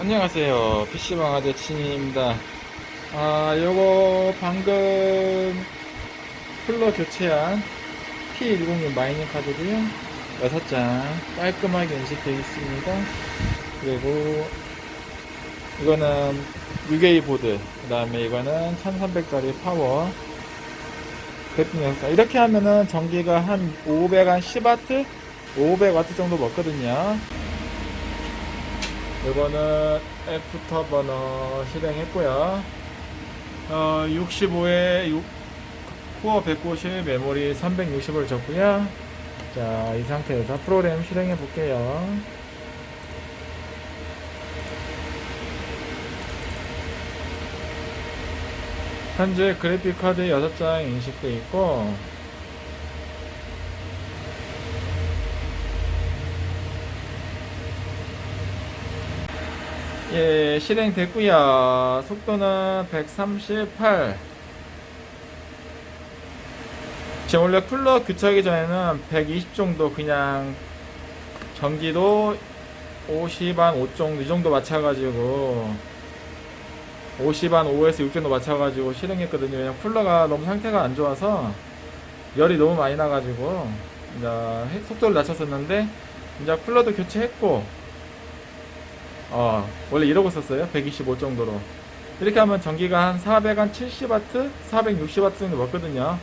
안녕하세요. PC방 아재 친입니다. 아, 요거 방금 쿨러 교체한 T106 마이닝 카드고요. 6장 깔끔하게 인식되어 있습니다. 그리고 이거는 UA 보드, 그 다음에 이거는 1300짜리 파워. 이렇게 하면은 전기가 한 500, 한 10W? 500W 정도 먹거든요. 이거는 애프터 버너 실행했고요. 어, 65에 6, 코어 190, 메모리 360을 줬고요. 자, 이 상태에서 프로그램 실행해 볼게요. 현재 그래픽 카드 6장 인식돼 있고 예, 실행됐고요. 속도는 138. 지금 원래 쿨러 교체하기 전에는 120 정도 그냥 전기도 50한 5 정도 이 정도 맞춰가지고 50한 5에서 6 정도 맞춰가지고 실행했거든요. 그냥 쿨러가 너무 상태가 안 좋아서 열이 너무 많이 나가지고 이제 해- 속도를 낮췄었는데 이제 쿨러도 교체했고 어, 원래 이러고 썼어요. 125 정도로. 이렇게 하면 전기가 한 400, 한 70W, 460W 정도 먹거든요.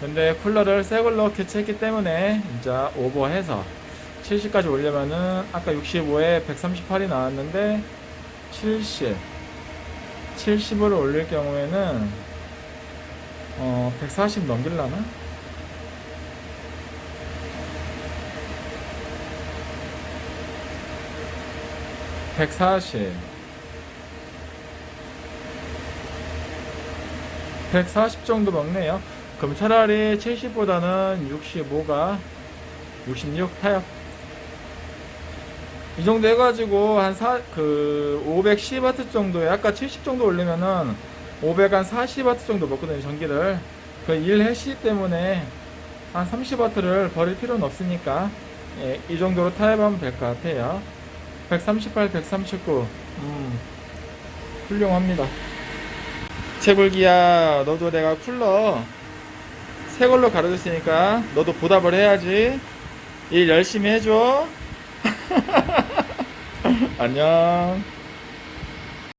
근데 쿨러를 새 걸로 교체했기 때문에 이제 오버해서 70까지 올려면은 아까 65에 138이 나왔는데 70, 70으로 올릴 경우에는 어, 140 넘길라나? 백사십 백사십 정도 먹네요. 그럼 차라리 70보다는 65가 66 타요. 이 정도 해가지고 한 사, 그 510W 정도에 아까 70 정도 올리면은 500한 40W 정도 먹거든요 전기를. 그일 해시 때문에 한 30W를 버릴 필요는 없으니까 예, 이 정도로 타협하면 될 것 같아요. 138, 139. 음, 훌륭합니다. 채굴기야, 너도 내가 쿨러 새 걸로 가르쳤으니까 너도 보답을 해야지. 일 열심히 해줘. 안녕.